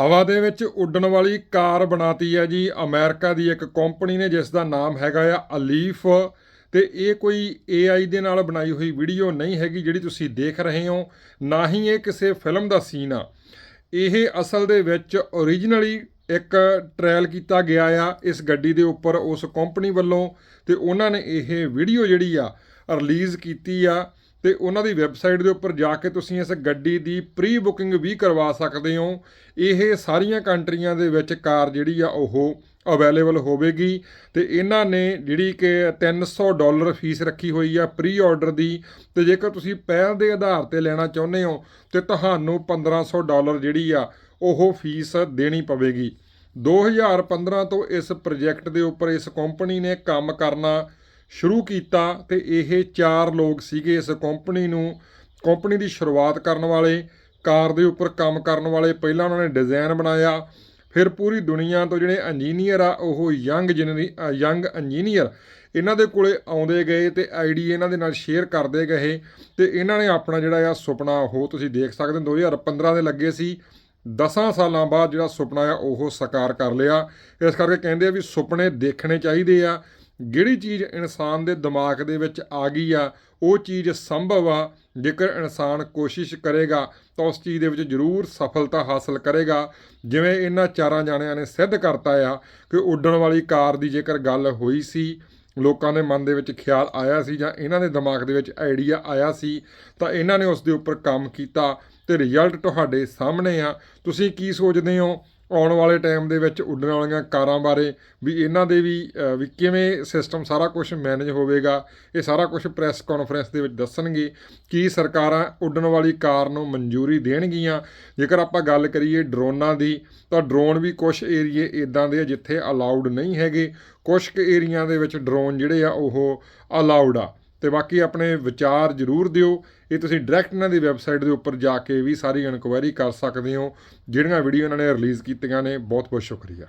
ਹਵਾ ਦੇ ਵਿੱਚ ਉੱਡਣ ਵਾਲੀ ਕਾਰ ਬਣਾਤੀ ਹੈ ਜੀ। ਅਮਰੀਕਾ ਦੀ ਇੱਕ ਕੰਪਨੀ ਨੇ ਜਿਸ ਦਾ ਨਾਮ ਹੈਗਾ ਆ ਅਲੀਫ। ਤੇ ਇਹ ਕੋਈ AI ਦੇ ਨਾਲ ਬਣਾਈ ਹੋਈ ਵੀਡੀਓ ਨਹੀਂ ਹੈਗੀ ਜਿਹੜੀ ਤੁਸੀਂ ਦੇਖ ਰਹੇ ਹੋ। ਨਾ ਹੀ ਇਹ ਕਿਸੇ ਫਿਲਮ ਦਾ ਸੀਨ ਆ। ਇਹ ਅਸਲ ਦੇ ਵਿੱਚ ਓਰੀਜਨਲੀ ਇੱਕ ਟ੍ਰਾਇਲ ਕੀਤਾ ਗਿਆ ਆ ਇਸ ਗੱਡੀ ਦੇ ਉੱਪਰ ਉਸ ਕੰਪਨੀ ਵੱਲੋਂ। ਤੇ ਉਹਨਾਂ ਨੇ ਇਹ ਵੀਡੀਓ ਜਿਹੜੀ ਆ ਰਿਲੀਜ਼ ਕੀਤੀ ਆ। ਤੇ ਉਹਨਾਂ ਦੀ ਵੈਬਸਾਈਟ ਦੇ ਉੱਪਰ ਜਾ ਕੇ ਤੁਸੀਂ ਇਸ ਗੱਡੀ ਦੀ ਪ੍ਰੀ ਬੁਕਿੰਗ ਵੀ ਕਰਵਾ ਸਕਦੇ ਹੋ। ਇਹ ਸਾਰੀਆਂ ਕੰਟਰੀਆਂ ਦੇ ਵਿੱਚ ਕਾਰ ਜਿਹੜੀ ਆ, ਉਹ ਅਵੇਲੇਬਲ ਹੋਵੇਗੀ ਤੇ ਇਹਨਾਂ ਨੇ ਜਿਹੜੀ ਕਿ 300 ਡਾਲਰ ਫੀਸ ਰੱਖੀ ਹੋਈ ਆ ਪ੍ਰੀ ਆਰਡਰ ਦੀ ਤੇ ਜੇਕਰ ਤੁਸੀਂ ਪਹਿਲ ਦੇ ਆਧਾਰ ਤੇ ਲੈਣਾ ਚਾਹੁੰਦੇ ਹੋ ਤੇ ਤੁਹਾਨੂੰ 1500 ਡਾਲਰ ਜਿਹੜੀ ਆ, ਉਹ ਫੀਸ ਦੇਣੀ ਪਵੇਗੀ। 2015 ਤੋਂ ਇਸ ਪ੍ਰੋਜੈਕਟ ਦੇ ਉੱਪਰ ਇਸ ਕੰਪਨੀ ਨੇ ਕੰਮ ਕਰਨਾ ਸ਼ੁਰੂ ਕੀਤਾ ਤੇ ਇਹ ਚਾਰ ਲੋਕ ਸੀਗੇ ਇਸ ਕੰਪਨੀ ਨੂੰ ਕੰਪਨੀ ਦੀ ਸ਼ੁਰੂਆਤ ਕਰਨ ਵਾਲੇ, ਕਾਰ ਦੇ ਉੱਪਰ ਕੰਮ ਕਰਨ ਵਾਲੇ, ਪਹਿਲਾਂ ਉਹਨਾਂ ਨੇ ਡਿਜ਼ਾਈਨ ਬਣਾਇਆ, ਫਿਰ ਪੂਰੀ ਦੁਨੀਆ ਤੋਂ ਜਿਹੜੇ ਇੰਜੀਨੀਅਰ ਆ, ਉਹ ਯੰਗ ਜਨਰੀ ਯੰਗ ਇੰਜੀਨੀਅਰ ਇਹਨਾਂ ਦੇ ਕੋਲੇ ਆਉਂਦੇ ਗਏ ਤੇ ਆਈਡੀ ਇਹਨਾਂ ਦੇ ਨਾਲ ਸ਼ੇਅਰ ਕਰਦੇ ਗਏ ਤੇ ਇਹਨਾਂ ਨੇ ਆਪਣਾ ਜਿਹੜਾ ਆ ਸੁਪਨਾ ਉਹ ਤੁਸੀਂ ਦੇਖ ਸਕਦੇ ਹੋ 2015 ਦੇ ਲੱਗੇ ਸੀ 10 ਸਾਲਾਂ ਬਾਅਦ ਜਿਹੜਾ ਸੁਪਨਾ ਆ ਉਹ ਸਾਕਾਰ ਕਰ ਲਿਆ, ਇਸ ਕਰਕੇ ਕਹਿੰਦੇ ਆ ਵੀ ਸੁਪਨੇ ਦੇਖਣੇ ਚਾਹੀਦੇ ਆ ਜਿਹੜੀ ਚੀਜ਼ ਇਨਸਾਨ ਦੇ ਦਿਮਾਗ ਦੇ ਵਿੱਚ ਆ ਗਈ ਆ, ਉਹ ਚੀਜ਼ ਸੰਭਵ ਆ, ਜੇਕਰ ਇਨਸਾਨ ਕੋਸ਼ਿਸ਼ ਕਰੇਗਾ, ਤਾਂ ਉਸ ਚੀਜ਼ ਦੇ ਵਿੱਚ ਜ਼ਰੂਰ ਸਫਲਤਾ ਹਾਸਲ ਕਰੇਗਾ। ਜਿਵੇਂ ਇਹਨਾਂ ਚਾਰਾਂ ਜਾਣਿਆਂ ਨੇ ਸਿੱਧ ਕਰਤਾ ਆ ਕਿ ਉੱਡਣ ਵਾਲੀ ਕਾਰ ਦੀ ਜੇਕਰ ਗੱਲ ਹੋਈ ਸੀ, ਲੋਕਾਂ ਦੇ ਮਨ ਦੇ ਵਿੱਚ ਖਿਆਲ ਆਇਆ ਸੀ ਜਾਂ ਇਹਨਾਂ ਦੇ ਦਿਮਾਗ ਦੇ ਵਿੱਚ ਆਈਡੀਆ ਆਇਆ ਸੀ, ਤਾਂ ਇਹਨਾਂ ਨੇ ਉਸ ਦੇ ਉੱਪਰ ਕੰਮ ਕੀਤਾ ਤੇ ਰਿਜ਼ਲਟ ਤੁਹਾਡੇ ਸਾਹਮਣੇ ਆ। ਤੁਸੀਂ ਕੀ ਸੋਚਦੇ ਹੋ? ਆਉਣ ਵਾਲੇ ਟਾਈਮ ਦੇ ਵਿੱਚ ਉੱਡਣ ਵਾਲੀਆਂ ਕਾਰਾਂ ਬਾਰੇ ਵੀ ਇਹਨਾਂ ਦੇ ਵੀ ਵੀ ਕਿਵੇਂ ਸਿਸਟਮ ਸਾਰਾ ਕੁਝ ਮੈਨੇਜ ਹੋਵੇਗਾ, ਇਹ ਸਾਰਾ ਕੁਝ ਪ੍ਰੈਸ ਕਾਨਫਰੰਸ ਦੇ ਵਿੱਚ ਦੱਸਣਗੇ ਕੀ ਸਰਕਾਰਾਂ ਉੱਡਣ ਵਾਲੀ ਕਾਰ ਨੂੰ ਮਨਜ਼ੂਰੀ ਦੇਣਗੀਆਂ। ਜੇਕਰ ਆਪਾਂ ਗੱਲ ਕਰੀਏ ਡਰੋਨਾਂ ਦੀ, ਤਾਂ ਡਰੋਨ ਵੀ ਕੁਝ ਏਰੀਏ ਇਦਾਂ ਦੇ ਆ ਜਿੱਥੇ ਅਲਾਉਡ ਨਹੀਂ ਹੈਗੇ। ਕੁਝ ਕੁ ਏਰੀਆ ਦੇ ਵਿੱਚ ਡਰੋਨ ਜਿਹੜੇ ਆ, ਉਹ ਅਲਾਉਡ ਆ। ਤੇ ਬਾਕੀ ਆਪਣੇ ਵਿਚਾਰ ਜ਼ਰੂਰ ਦਿਓ। ਇਹ ਤੁਸੀਂ ਡਾਇਰੈਕਟ ਇਹਨਾਂ ਦੀ ਵੈਬਸਾਈਟ ਦੇ ਉੱਪਰ ਜਾ ਕੇ ਵੀ ਸਾਰੀ ਇਨਕੁਆਇਰੀ ਕਰ ਸਕਦੇ ਹੋ, ਜਿਹੜੀਆਂ ਵੀਡੀਓ ਇਹਨਾਂ ਨੇ ਰਿਲੀਜ਼ ਕੀਤੀਆਂ ਨੇ। ਬਹੁਤ ਬਹੁਤ ਸ਼ੁਕਰੀਆ।